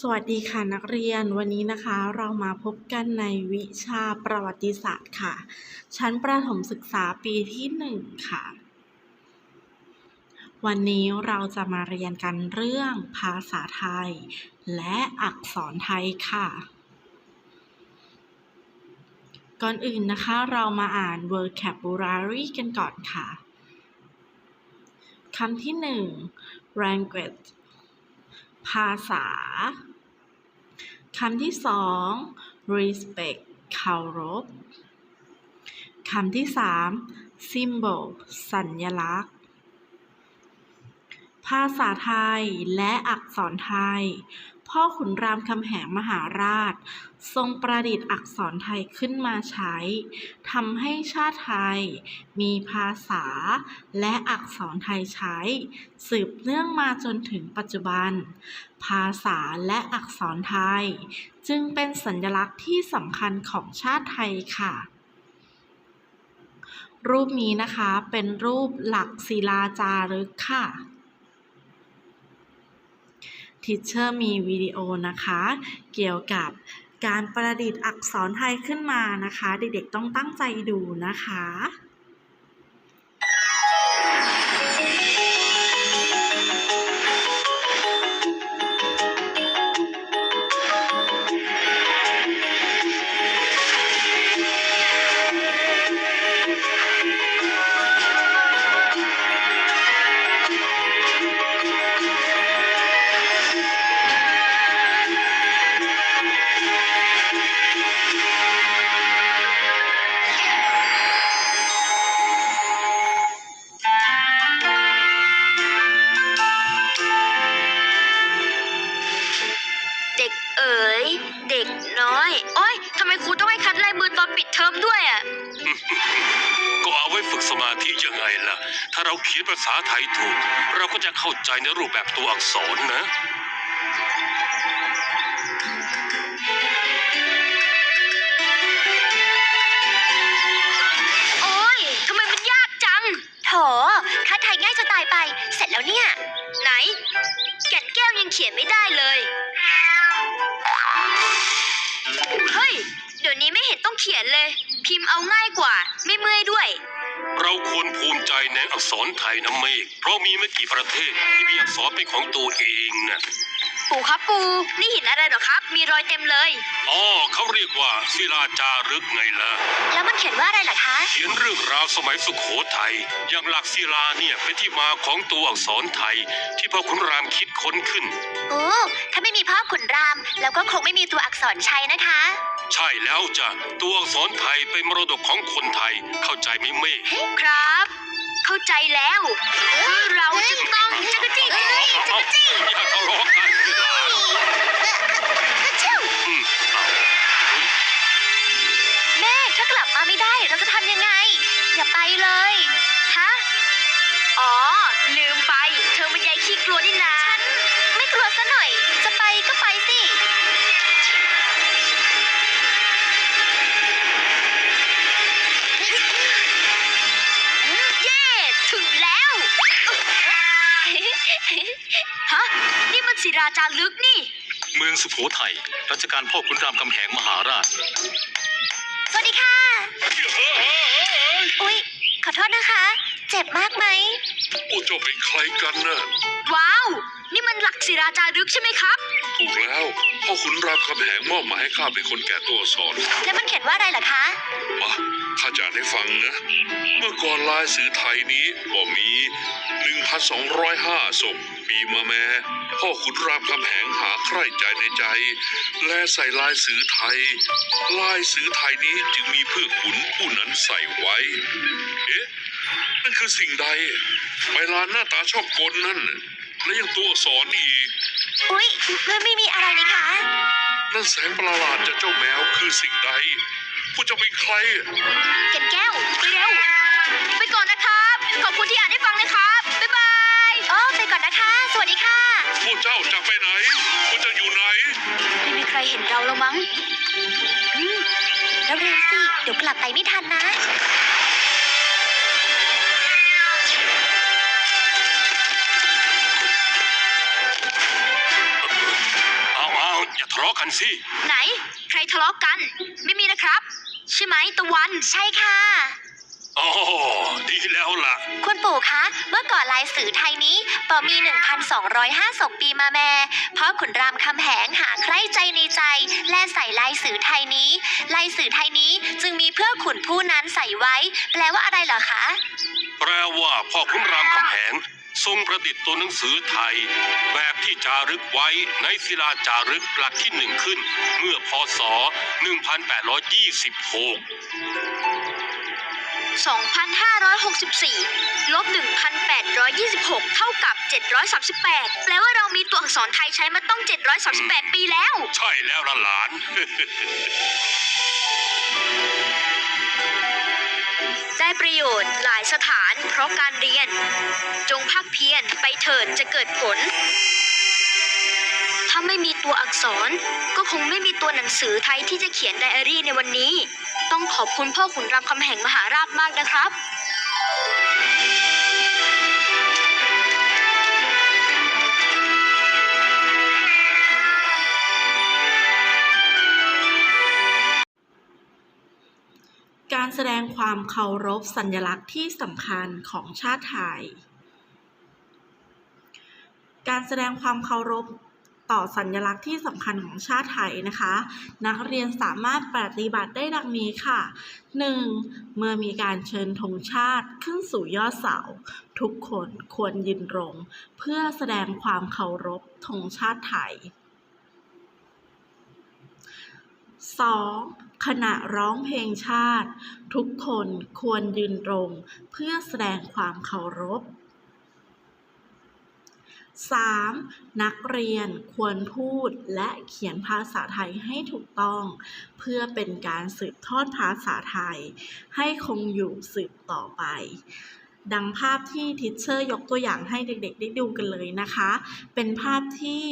สวัสดีค่ะนักเรียนวันนี้นะคะเรามาพบกันในวิชาประวัติศาสตร์ค่ะ ชั้นประถมศึกษาปีที่หนึ่งค่ะ วันนี้เราจะมาเรียนกันเรื่องภาษาไทย และอักษรไทยค่ะ ก่อนอื่นนะคะเรามาอ่าน vocabulary กันก่อนค่ะคำที่หนึ่ง language ภาษาคำที่สอง respect เคารพคำที่สาม symbol สัญลักษณ์ ภาษาไทยและอักษรไทย พ่อขุนรามคำแหงมหาราช ทรงประดิษฐ์อักษรไทยขึ้นมาใช้ทำให้ชาติไทย มีภาษาและอักษรไทยใช้ สืบเนื่องมาจนถึงปัจจุบัน ภาษาและอักษรไทย จึงเป็นสัญลักษณ์ที่สำคัญของชาติไทยค่ะรูปนี้นะคะเป็นรูปหลักศิลาจารึกค่ะ ทิชเชอร์มีวิดีโอนะคะ เกี่ยวกับการประดิษฐ์อักษรไทยขึ้นมานะคะ เด็กๆต้องตั้งใจดูนะคะ เด็กน้อย โอ๊ยทำไมครูต้องให้คัดลายมือตอนปิดเทอมด้วยอะ ก็เอาไว้ฝึกสมาธิยังไงล่ะ ถ้าเราเขียนภาษาไทยถูก เราก็จะเข้าใจในรูปแบบตัวอักษรนะ เฮ้ยเดี๋ยวนี้ไม่เห็นต้องเขียนเลย พิมพ์เอาง่ายกว่า ไม่เมื่อยด้วย เราควรภูมิใจในอักษรไทยนะเมฆเพราะมีไม่กี่ประเทศที่มีอักษรเป็นของตัวเองนะปู่ครับปู่นี่หินอะไรเหรอครับ มีรอยเต็มเลย อ๋อเขาเรียกว่าศิลาจารึกไงล่ะ แล้วมันเขียนว่าอะไรล่ะคะ เขียนเรื่องราวสมัยสุขโขทัยอย่างหลักศิลาเนี่ยเป็นที่มาของตัวอักษรไทย ที่พ่อขุนรามคิดค้นขึ้น โอ้ ถ้าไม่มีพ่อขุนราม แล้วก็คงไม่มีตัวอักษรชัยนะคะ ใช่แล้วจ้ะตัวอักษรไทยเป็นมรดกของคนไทยเข้าใจไหมเมฆครับ เข้าใจแล้วคือเราจะต้องจักรจี้จักรจี้จักรจี้อย่าทะเลาะกันสิหลานเจ้าอืมเอาเฮ้ยแม่ถ้ากลับมาไม่ได้เราจะทำยังไง อย่าไปเลยฮะอ๋อ ลืมไป เธอมันยายขี้กลัวนี่นาฉันไม่กลัวซะหน่อย จะไปก็ไปสิ ฮะ นี่มันศิราจารึกนี่ เมืองสุโขทัยรัชกาลพ่อขุนรามคำแหงมหาราช สวัสดีค่ะ อุ๊ย ขอโทษนะคะ เจ็บมากไหมโอ้เจ้าเป็นใครกันน่ะ ว้าว นี่มันหลักศิราจารึกใช่ไหมครับ ถูกแล้วพ่อขุนรามคำแหงมอบหมายให้ข้าเป็นคนแก่ตัวอักษรแล้วมันเขียนว่าอะไรล่ะคะ ให้ฟังนะ เมื่อก่อนลายสือไทยนี้ก็มี 1,205ศพปีมาแม้พ่อขุนรามคำแหงหาใคร่ใจในใจ และใส่ลายสือไทย ลายสือไทยนี้จึงมีเพื่อขุนผู้นั้นใส่ไว้ เอ๊ะ นั่นคือสิ่งใดใบลานหน้าตาชอบกลนั่น และยังตัวอักษรอีก อุ๊ย ไม่ไม่มีอะไรนี่คะนั่นแสงประหลาดจากเจ้าแมวคือสิ่งใด ผู้จะเป็นใคร เก็บแก้วไปเร็ว ไปก่อนนะครับ ขอบคุณที่อ่านให้ฟังนะครับ บ๊ายบายอ๋อไปก่อนนะคะ สวัสดีค่ะ พวกเจ้าจะไปไหนพวกเจ้าอยู่ไหน ไม่มีใครเห็นเราแล้วมั้งอืมแล้วเร็วสิ เดี๋ยวกลับไปไม่ทันนะ เอาเอาอย่าทะเลาะกันสิ ไหน ใครทะเลาะกัน ไม่มีนะครับ ใช่ไหมตะวันใช่ค่ะอ๋อดีแล้วล่ะ คุณปู่คะเมื่อก่อนลายสื่อไทยนี้ปอมี 1,250ปีมาแม่ เพราะขุนรามคำแหงหาใครใจในใจ และใส่ลายสื่อไทยนี้ ลายสื่อไทยนี้จึงมีเพื่อขุนผู้นั้นใส่ไว้ แปลว่าอะไรเหรอคะ แปลว่าพ่อขุนรามคำแหง ทรงประดิษฐ์ตัวหนังสือไทย แบบที่จารึกไว้ในศิลาจารึกหลักที่หนึ่งขึ้น เมื่อพศ 1826 2,564ลบ1,826 เท่ากับ 738 แปลว่าเรามีตัวอักษรไทยใช้มาต้อง 738 ปีแล้ว ใช่แล้วล่ะหลาน ประโยชน์หลายสถานเพราะการเรียน จงภาคเพียรไปเถิดจะเกิดผล ถ้าไม่มีตัวอักษรก็คงไม่มีตัวหนังสือไทยที่จะเขียนไดอารี่ในวันนี้ ต้องขอบคุณพ่อขุนรามคำแหงมหาราชมากนะครับ แสดงความเคารพสัญลักษณ์ที่สำคัญของชาติไทย การแสดงความเคารพต่อสัญลักษณ์ที่สำคัญของชาติไทยนะคะ นักเรียนสามารถปฏิบัติได้ดังนี้ค่ะ 1. เมื่อมีการเชิญธงชาติขึ้นสู่ยอดเสา ทุกคนควรยืนรง เพื่อแสดงความเคารพธงชาติไทย 2. ขณะร้องเพลงชาติ ทุกคนควรยืนตรงเพื่อแสดงความเคารพ 3. นักเรียนควรพูดและเขียนภาษาไทยให้ถูกต้อง เพื่อเป็นการสืบทอดภาษาไทย ให้คงอยู่สืบต่อไป ดังภาพที่ทิชเชอร์ยกตัวอย่างให้เด็กๆ ได้ดูกันเลยนะคะ เป็นภาพที่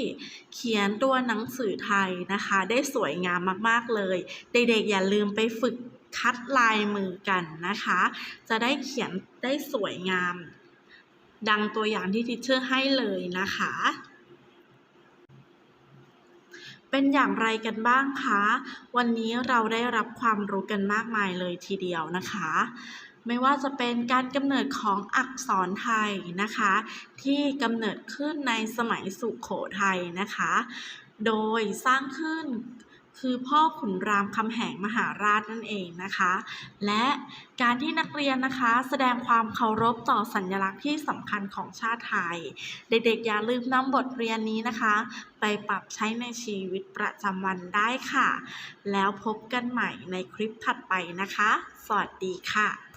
เขียนตัวหนังสือไทยนะคะ ได้สวยงามมากๆเลย เด็กๆ อย่าลืมไปฝึกคัดลายมือกันนะคะ จะได้เขียนได้สวยงาม ดังตัวอย่างที่ทิชเชอร์ให้เลยนะคะ เป็นอย่างไรกันบ้างคะ วันนี้เราได้รับความรู้กันมากมายเลยทีเดียวนะคะ ไม่ว่าจะเป็นการกำเนิดของอักษรไทยนะคะ ที่กำเนิดขึ้นในสมัยสุขโขทัยนะคะ โดยสร้างขึ้นคือพ่อขุนรามคำแหงมหาราชนั่นเองนะคะ และการที่นักเรียนนะคะแสดงความเคารพต่อสัญลักษณ์ที่สำคัญของชาติไทย เด็กๆอย่าลืมนำบทเรียนนี้นะคะ ไปปรับใช้ในชีวิตประจำวันได้ค่ะ แล้วพบกันใหม่ในคลิปถัดไปนะคะ สวัสดีค่ะ